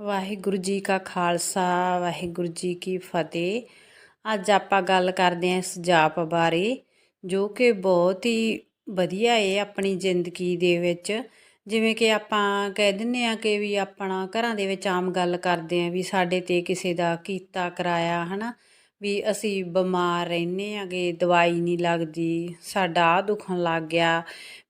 ਵਾਹਿਗੁਰੂ ਜੀ ਕਾ ਖਾਲਸਾ, ਵਾਹਿਗੁਰੂ ਜੀ ਕੀ ਫਤਿਹ। ਅੱਜ ਆਪਾਂ ਗੱਲ ਕਰਦੇ ਹਾਂ ਇਸ ਜਾਪ ਬਾਰੇ, ਜੋ ਕਿ ਬਹੁਤ ਹੀ ਵਧੀਆ ਏ ਆਪਣੀ ਜ਼ਿੰਦਗੀ ਦੇ ਵਿੱਚ। ਜਿਵੇਂ ਕਿ ਆਪਾਂ ਕਹਿ ਦਿੰਨੇ ਆ ਕਿ ਵੀ ਆਪਣਾ ਘਰਾਂ ਦੇ ਵਿੱਚ ਆਮ ਗੱਲ ਕਰਦੇ ਆ ਵੀ ਸਾਡੇ ਤੇ ਕਿਸੇ ਦਾ ਕੀਤਾ ਕਰਾਇਆ, ਹਨਾ? ਵੀ ਅਸੀਂ ਬਿਮਾਰ ਰਹਿੰਨੇ ਆਗੇ ਦਵਾਈ ਨਹੀਂ ਲੱਗਦੀ, ਸਾਡਾ ਆ ਦੁਖਣ ਲੱਗ ਗਿਆ।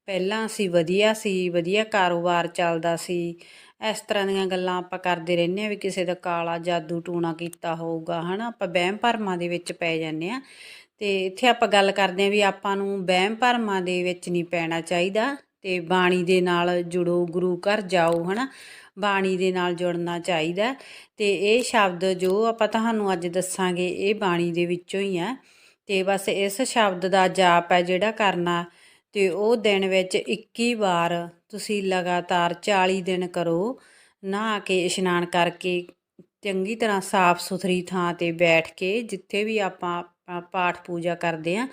ਪਹਿਲਾਂ ਅਸੀਂ ਵਧੀਆ ਸੀ, ਵਧੀਆ ਕਾਰੋਬਾਰ ਚੱਲਦਾ ਸੀ। ਇਸ ਤਰ੍ਹਾਂ ਦੀਆਂ ਗੱਲਾਂ ਆਪਾਂ ਕਰਦੇ ਰਹਿੰਦੇ ਆ ਵੀ ਕਿਸੇ ਦਾ ਕਾਲਾ ਜਾਦੂ ਟੂਣਾ ਕੀਤਾ ਹੋਊਗਾ, ਹਨਾ? ਆਪਾਂ ਵਹਿਮ ਭਰਮਾਂ ਦੇ ਵਿੱਚ ਪੈ ਜਾਂਦੇ ਆ ਤੇ ਇੱਥੇ ਆਪਾਂ ਗੱਲ ਕਰਦੇ ਆ ਵੀ ਆਪਾਂ ਨੂੰ ਵਹਿਮ ਭਰਮਾਂ ਦੇ ਵਿੱਚ ਨਹੀਂ ਪੈਣਾ ਚਾਹੀਦਾ ਤੇ ਬਾਣੀ ਦੇ ਨਾਲ ਜੁੜੋ, ਗੁਰੂ ਘਰ ਜਾਓ, ਹਨਾ? ਬਾਣੀ ਦੇ ਨਾਲ ਜੁੜਨਾ ਚਾਹੀਦਾ। ਤੇ ਇਹ ਸ਼ਬਦ ਜੋ ਆਪਾਂ ਤੁਹਾਨੂੰ ਅੱਜ ਦੱਸਾਂਗੇ, ਇਹ ਬਾਣੀ ਦੇ ਵਿੱਚੋਂ ਹੀ ਆ। ਤੇ ਬਸ ਇਸ ਸ਼ਬਦ ਦਾ ਜਾਪ ਹੈ ਜਿਹੜਾ ਕਰਨਾ ਤੇ ਉਹ ਦਿਨ ਵਿੱਚ 21 ਵਾਰ ਤੁਸੀਂ ਲਗਾਤਾਰ 40 ਦਿਨ ਕਰੋ, ਨਹਾ ਕੇ ਇਸ਼ਨਾਨ ਕਰਕੇ ਚੰਗੀ ਤਰ੍ਹਾਂ ਸਾਫ਼ ਸੁਥਰੀ ਥਾਂ ਤੇ ਬੈਠ ਕੇ ਜਿੱਥੇ ਵੀ ਆਪਾਂ ਪਾਠ ਪੂਜਾ ਕਰਦੇ ਆ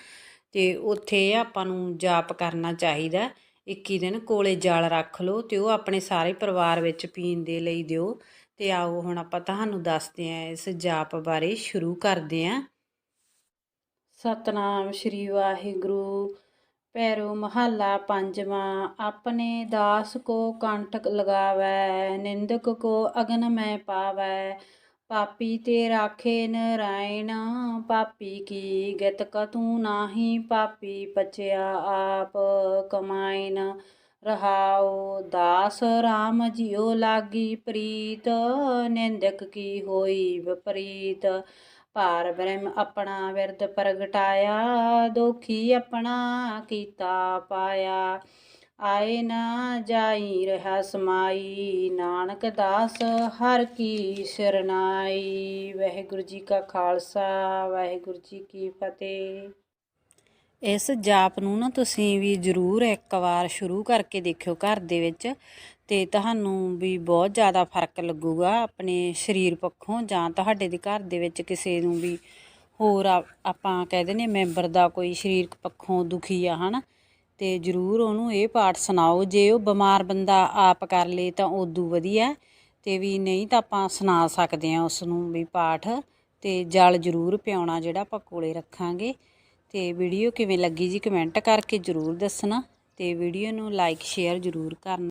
ਤੇ ਉੱਥੇ ਆਪਾਂ ਨੂੰ ਜਾਪ ਕਰਨਾ ਚਾਹੀਦਾ 21 ਦਿਨ ਕੋਲੇ ਜਲ ਰੱਖ ਲਓ ਤੇ ਉਹ ਆਪਣੇ ਸਾਰੇ ਪਰਿਵਾਰ ਵਿੱਚ ਪੀਣ ਦੇ ਲਈ ਦਿਓ ਤੇ ਆਓ ਹੁਣ ਆਪਾਂ ਤੁਹਾਨੂੰ ਦੱਸਦੇ ਆ ਇਸ ਜਾਪ ਬਾਰੇ ਸ਼ੁਰੂ ਕਰਦੇ ਆ ਸਤਨਾਮ ਸ਼੍ਰੀ ਵਾਹਿਗੁਰੂ। ਪੈਰੋ ਮਹੱਲਾ ਪੰਜਵਾਂ, ਆਪਣੇ ਦਾਸ ਕੋ ਕੰਟਕ ਲਗਾਵੈ, ਨਿੰਦਕ ਕੋ ਅਗਨ ਮੈਂ ਪਾਵੈ, ਪਾਪੀ ਤੇ ਰਾਖੇ ਨਰਾਇਣ, ਪਾਪੀ ਕੀ ਗਤ ਕਤੂ ਨਾਹੀ, ਪਾਪੀ ਪਚਿਆ ਆਪ ਕਮਾਇਨ, ਰਹਾਉ ਦਾਸ RAM ਜਿਉ ਲਾਗੀ ਪ੍ਰੀਤ, ਨਿੰਦਕ ਕੀ ਹੋਈ ਵਿਪਰੀਤ ਭਾਰ ਬ੍ਰਹਮ ਆਪਣਾ ਵਿਰਦ ਪ੍ਰਗਟਾਇਆ, ਦੋਖੀ ਆਪਣਾ ਕੀਤਾ ਪਾਇਆ। ਆਏ ਨਾ ਜਾਈ ਰਹਾ ਸਮਾਈ, ਨਾਨਕ ਦਾਸ ਹਰ ਕੀ ਸਰਨਾਈ। ਵਾਹਿਗੁਰੂ ਜੀ ਕਾ ਖਾਲਸਾ, ਵਾਹਿਗੁਰੂ ਜੀ ਕੀ ਫਤਿਹ। ਇਸ ਜਾਪ ਨੂੰ ਨਾ ਤੁਸੀਂ ਵੀ ਜ਼ਰੂਰ ਇੱਕ ਵਾਰ ਸ਼ੁਰੂ ਕਰਕੇ ਦੇਖਿਓ ਘਰ ਦੇ ਵਿੱਚ ਤੇ ਤੁਹਾਨੂੰ ਵੀ ਬਹੁਤ ਜ਼ਿਆਦਾ ਫ਼ਰਕ ਲੱਗੂਗਾ ਆਪਣੇ ਸਰੀਰ ਪੱਖੋਂ ਜਾਂ ਤੁਹਾਡੇ ਦੇ ਘਰ ਦੇ ਵਿੱਚ ਕਿਸੇ ਨੂੰ ਵੀ ਹੋਰ ਆਪਾਂ ਕਹਿ ਦਿੰਦੇ ਮੈਂਬਰ ਦਾ ਕੋਈ ਸਰੀਰਕ ਪੱਖੋਂ ਦੁਖੀ ਆ, ਹਨਾ? ਤੇ ਜ਼ਰੂਰ ਉਹਨੂੰ ਇਹ ਪਾਠ ਸੁਣਾਓ, ਜੇ ਉਹ ਬਿਮਾਰ ਬੰਦਾ ਆਪ ਕਰ ਲੇ ਤਾਂ ਉਦੋਂ ਵਧੀਆ ਤੇ ਵੀ ਨਹੀਂ ਤਾਂ ਆਪਾਂ ਸੁਣਾ ਸਕਦੇ ਆ ਉਸ ਨੂੰ ਵੀ ਪਾਠ ਤੇ ਜਲ ਜ਼ਰੂਰ ਪਿਆਉਣਾ ਜਿਹੜਾ ਆਪਾਂ ਕੋਲੇ ਰੱਖਾਂਗੇ। ਤੇ ਵੀਡੀਓ ਕਿਵੇਂ ਲੱਗੀ ਜੀ ਕਮੈਂਟ ਕਰਕੇ ਜ਼ਰੂਰ ਦੱਸਣਾ ਤੇ ਵੀਡੀਓ ਨੂੰ ਲਾਈਕ ਸ਼ੇਅਰ ਜ਼ਰੂਰ ਕਰਨਾ।